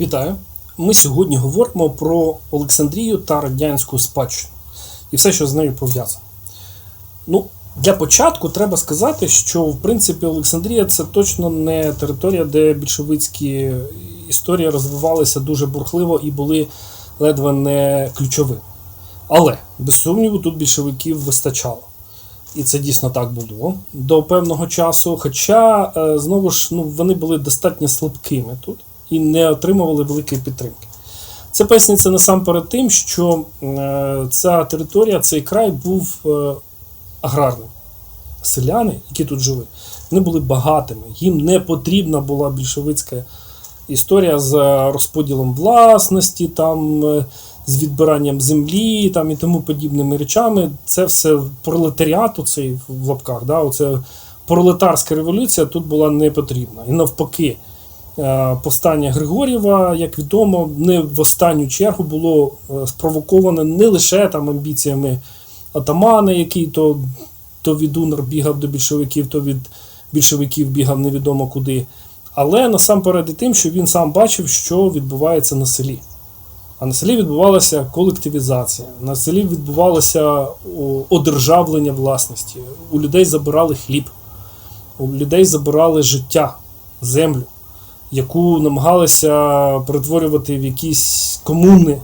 Вітаю! Ми сьогодні говоримо про Олександрію та радянську спадщину і все, що з нею пов'язано. Ну, для початку треба сказати, що в принципі Олександрія це точно не територія, де більшовицькі історії розвивалися дуже бурхливо і були ледве не ключовими. Але, без сумніву, тут більшовиків вистачало. І це дійсно так було до певного часу. Хоча, е, знову ж, ну, вони були достатньо слабкими тут і не отримували великої підтримки. Це пояснюється насамперед тим, що е, ця територія, цей край був е, аграрним. Селяни, які тут жили, вони були багатими. Їм не потрібна була більшовицька історія з розподілом власності, там, е, з відбиранням землі там, і тому подібними речами. Це все пролетаріат, оцей в лапках, да, оце пролетарська революція тут була не потрібна. І навпаки, повстання Григорєва, як відомо, не в останню чергу було е, спровоковане не лише там амбіціями атамана, який то, то від УНР бігав до більшовиків, то від більшовиків бігав невідомо куди. Але насамперед і тим, що він сам бачив, що відбувається на селі. А на селі відбувалася колективізація, на селі відбувалося одержавлення власності. У людей забирали хліб, у людей забирали життя, землю, яку намагалися перетворювати в якісь комуни.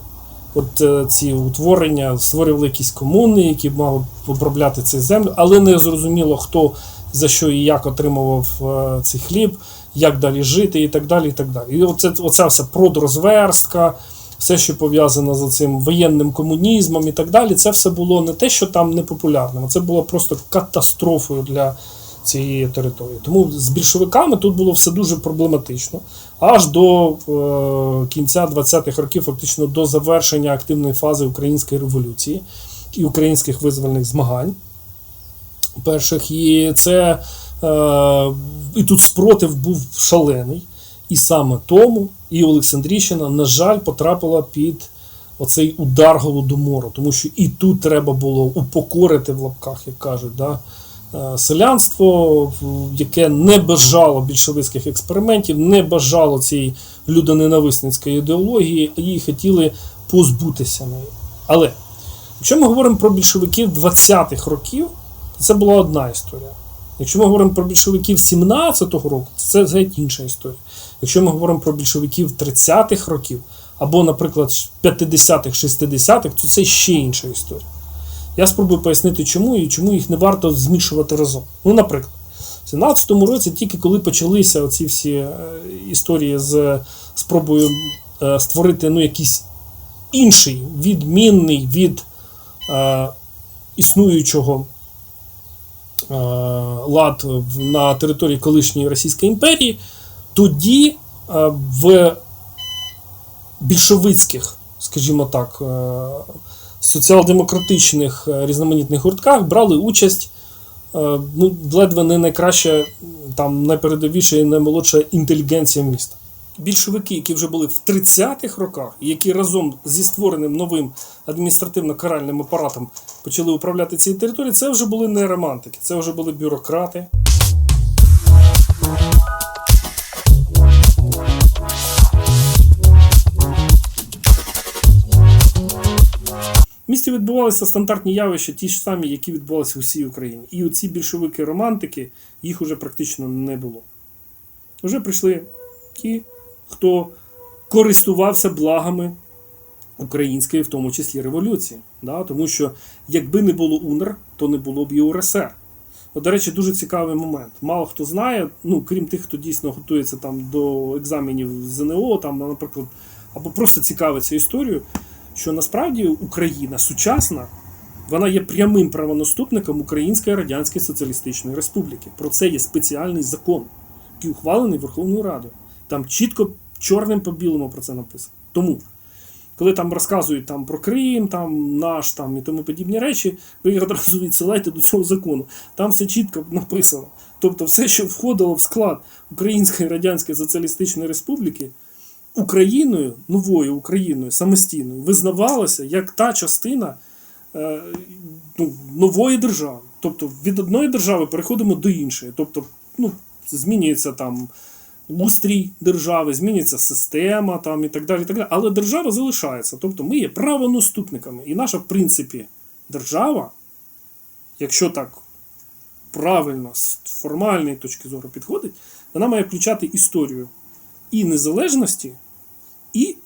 От е, ці утворення створювали якісь комуни, які мали обробляти цю землю, але не зрозуміло, хто за що і як отримував е, цей хліб, як далі жити, і так далі. І так далі. І оце, оця вся продрозверстка, все, що пов'язано з цим воєнним комунізмом і так далі, це все було не те, що там непопулярним, а це було просто катастрофою для цієї території. Тому з більшовиками тут було все дуже проблематично. Аж до е, кінця 20-х років, фактично до завершення активної фази української революції і українських визвольних змагань. Перших, і це е, і тут спротив був шалений. І саме тому і Олександрійщина, на жаль, потрапила під оцей удар голодомору, тому що і тут треба було упокорити в лапках, як кажуть, да, селянство, яке не бажало більшовицьких експериментів, не бажало цієї людоненависницької ідеології, і хотіли позбутися неї. Але якщо ми говоримо про більшовиків 20-х років, то це була одна історія. Якщо ми говоримо про більшовиків 17-го року, це геть інша історія. Якщо ми говоримо про більшовиків 30-х років, або, наприклад, 50-х, 60-х, то це ще інша історія. Я спробую пояснити, чому і чому їх не варто змішувати разом. Ну, наприклад, в 17-му році, тільки коли почалися оці всі е, історії з спробою е, створити ну, якийсь інший, відмінний від е, існуючого е, лад на території колишньої Російської імперії, тоді е, в більшовицьких, скажімо так, соціал-демократичних е, різноманітних гуртках брали участь е, ну, ледве не найкраща, там найпередовіша і наймолодша інтелігенція міста. Більшовики, які вже були в 30-х роках, які разом зі створеним новим адміністративно-каральним апаратом почали управляти цією територією, це вже були не романтики, це вже були бюрократи. Відбувалися стандартні явища, ті ж самі, які відбувалися у всій Україні. І оці більшовики-романтики, їх уже практично не було. Вже прийшли ті, хто користувався благами української, в тому числі революції. Да? Тому що якби не було УНР, то не було б УРСР. От, до речі, дуже цікавий момент. Мало хто знає, ну крім тих, хто дійсно готується там до екзаменів ЗНО, там, наприклад, або просто цікавиться історією, що насправді Україна сучасна, вона є прямим правонаступником Української Радянської Соціалістичної Республіки. Про це є спеціальний закон, який ухвалений Верховною Радою. Там чітко чорним по білому про це написано. Тому, коли там розказують там, про Крим, там наш там, і тому подібні речі, ви їх одразу відсилайте до цього закону. Там все чітко написано. Тобто, все, що входило в склад Української Радянської Соціалістичної Республіки, Україною, новою Україною самостійною, визнавалося як та частина е, ну, нової держави. Тобто від одної держави переходимо до іншої. Тобто, ну, змінюється там устрій держави, зміниться система там, і так далі. І так далі. Але держава залишається. Тобто ми є правонаступниками. І наша, в принципі, держава, якщо так правильно, з формальної точки зору підходить, вона має включати історію і незалежності, і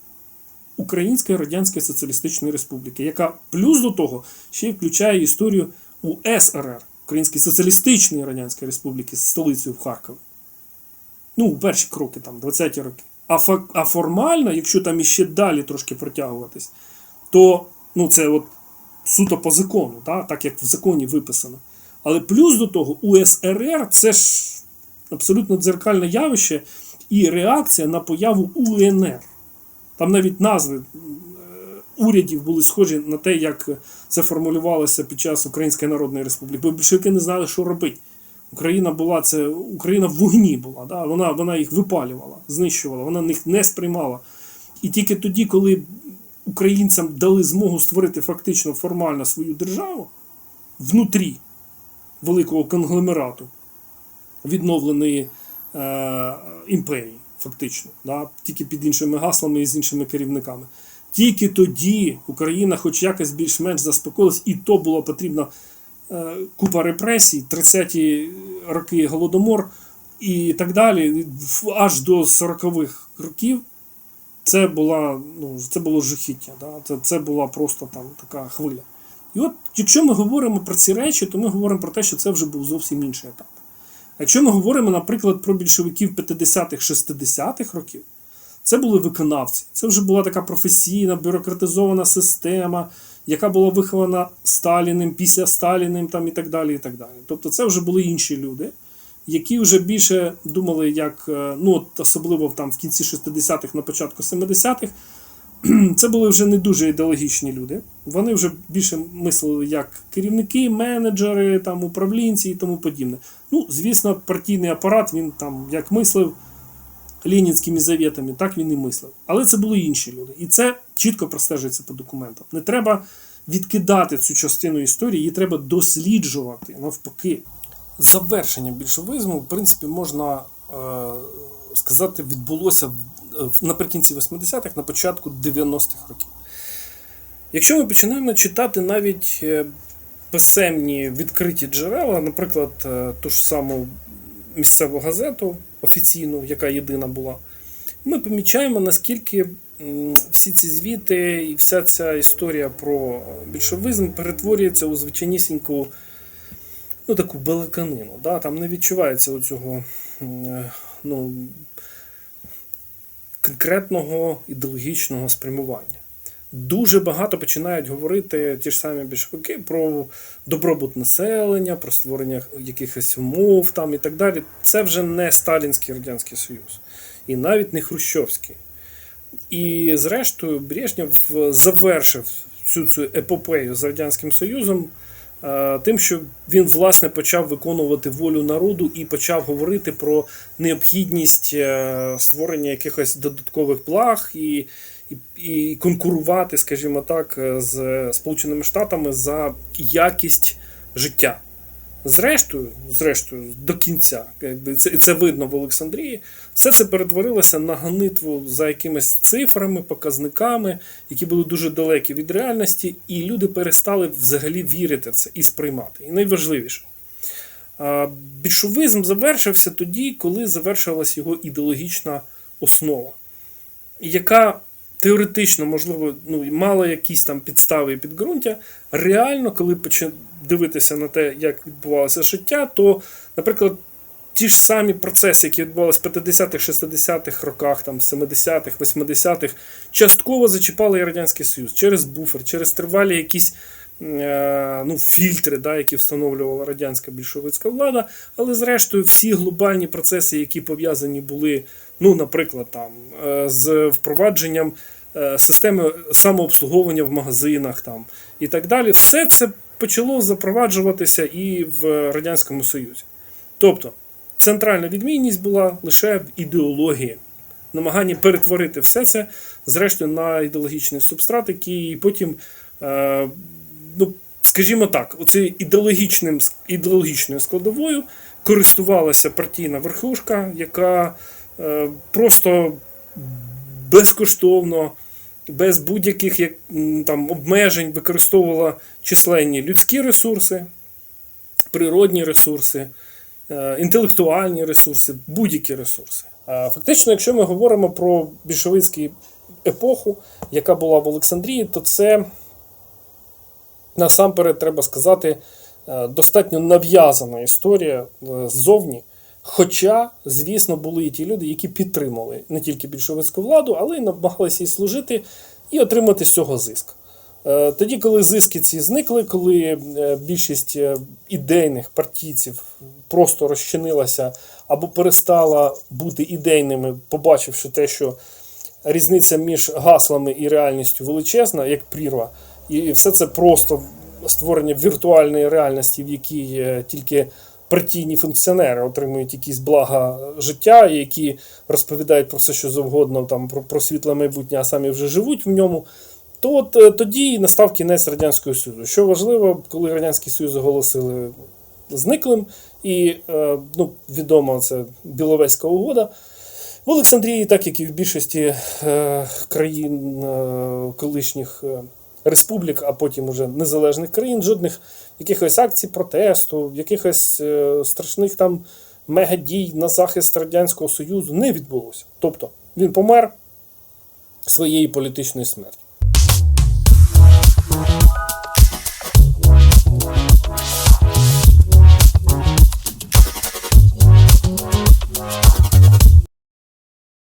Української Радянської Соціалістичної Республіки, яка плюс до того ще й включає історію УСРР, Української Соціалістичної Радянської Республіки з столицею в Харкові. Ну, у перші кроки, там, 20-ті роки. А, фак, а формально, якщо там іще далі трошки протягуватись, то ну, це от суто по закону, да? так як в законі виписано. Але плюс до того, УСРР це ж абсолютно дзеркальне явище і реакція на появу УНР. Там навіть назви е, урядів були схожі на те, як це формулювалося під час Української Народної Республіки. Бо більшовики не знали, що робити. Україна була це Україна в вогні була. Да? Вона, вона їх випалювала, знищувала, вона їх не сприймала. І тільки тоді, коли українцям дали змогу створити фактично формально свою державу внутрі великого конгломерату, відновленої е, імперії, фактично, да? тільки під іншими гаслами і з іншими керівниками. Тільки тоді Україна, хоч якось більш-менш заспокоїлась, і то було потрібно е, купа репресій, 30-ті роки Голодомор і так далі, аж до 40-х років. Це була, ну, це було жахіття. Да? Це, це була просто там така хвиля. І от, якщо ми говоримо про ці речі, то ми говоримо про те, що це вже був зовсім інший етап. Якщо ми говоримо, наприклад, про більшовиків 50-х, 60-х років, це були виконавці. Це вже була така професійна, бюрократизована система, яка була вихована Сталіним, після Сталіним там, і так далі. і так далі. Тобто це вже були інші люди, які вже більше думали, як, е, ну, от особливо там в кінці 60-х, на початку 70-х, це були вже не дуже ідеологічні люди. Вони вже більше мислили як керівники, менеджери, там, управлінці і тому подібне. Ну, звісно, партійний апарат він там як мислив ленінськими завітами, так він і мислив. Але це були інші люди. І це чітко простежується по документам. Не треба відкидати цю частину історії, її треба досліджувати навпаки. Завершення більшовизму, в принципі, можна е, сказати, відбулося наприкінці 80-х, на початку 90-х років. Якщо ми починаємо читати навіть е, писемні відкриті джерела, наприклад, е, ту ж саму місцеву газету офіційну, яка єдина була, ми помічаємо, наскільки всі ці звіти і вся ця історія про більшовизм перетворюється у звичайнісіньку ну, таку балаканину. Да? Там не відчувається оцього е, ну, конкретного ідеологічного спрямування. Дуже багато починають говорити ті ж самі більшовики про добробут населення, про створення якихось умов там і так далі. Це вже не Сталінський Радянський Союз, і навіть не Хрущовський. І зрештою, Брежнєв завершив всю цю епопею з Радянським Союзом тим, що він власне почав виконувати волю народу і почав говорити про необхідність е, створення якихось додаткових благ і, і, і конкурувати, скажімо так, е, з Сполученими Штатами за якість життя. Зрештою, зрештою, до кінця, якби це, це видно в Олександрії, все це перетворилося на гонитву за якимись цифрами, показниками, які були дуже далекі від реальності, і люди перестали взагалі вірити в це і сприймати. І найважливіше, більшовизм завершився тоді, коли завершилась його ідеологічна основа, яка теоретично, можливо, ну, мала якісь там підстави і підґрунтя. Реально, коли дивитися на те, як відбувалося життя, то, наприклад, ті ж самі процеси, які відбувалися в 50-х, 60-х роках, там, 70-х, 80-х, частково зачіпали і Радянський Союз через буфер, через тривалі якісь е, ну, фільтри, да, які встановлювала радянська більшовицька влада. Але, зрештою, всі глобальні процеси, які пов'язані були, ну, наприклад, там, е, з впровадженням е, системи самообслуговування в магазинах там, і так далі, все це почало запроваджуватися і в Радянському Союзі. Тобто, центральна відмінність була лише в ідеології. Намагання перетворити все це, зрештою, на ідеологічний субстрат, який потім, е, ну, скажімо так, оцею ідеологічним, ідеологічною складовою користувалася партійна верхушка, яка е, просто безкоштовно, без будь-яких як, там, обмежень використовувала численні людські ресурси, природні ресурси, інтелектуальні ресурси, будь-які ресурси. Фактично, якщо ми говоримо про більшовицьку епоху, яка була в Олександрії, то це насамперед треба сказати е, достатньо нав'язана історія е, ззовні. Хоча, звісно, були і ті люди, які підтримали не тільки більшовицьку владу, але й намагалися їй служити і отримати з цього зиск. Е, Тоді, коли зиски ці зникли, коли е, більшість е, ідейних партійців просто розчинилася або перестала бути ідейними, побачивши те, що різниця між гаслами і реальністю величезна, як прірва, і все це просто створення віртуальної реальності, в якій е, тільки партійні функціонери отримують якісь блага життя, які розповідають про все, що завгодно, там про, про світле майбутнє, а самі вже живуть в ньому. То от е, тоді настав кінець Радянського Союзу. Що важливо, коли Радянський Союз оголосили зниклим, і е, ну, відомо це Біловезька угода. В Олександрії, так як і в більшості е, країн е, колишніх республік, а потім уже незалежних країн, жодних якихось акцій протесту, якихось страшних там мегадій на захист Радянського Союзу не відбулося. Тобто він помер своєю політичною смертю.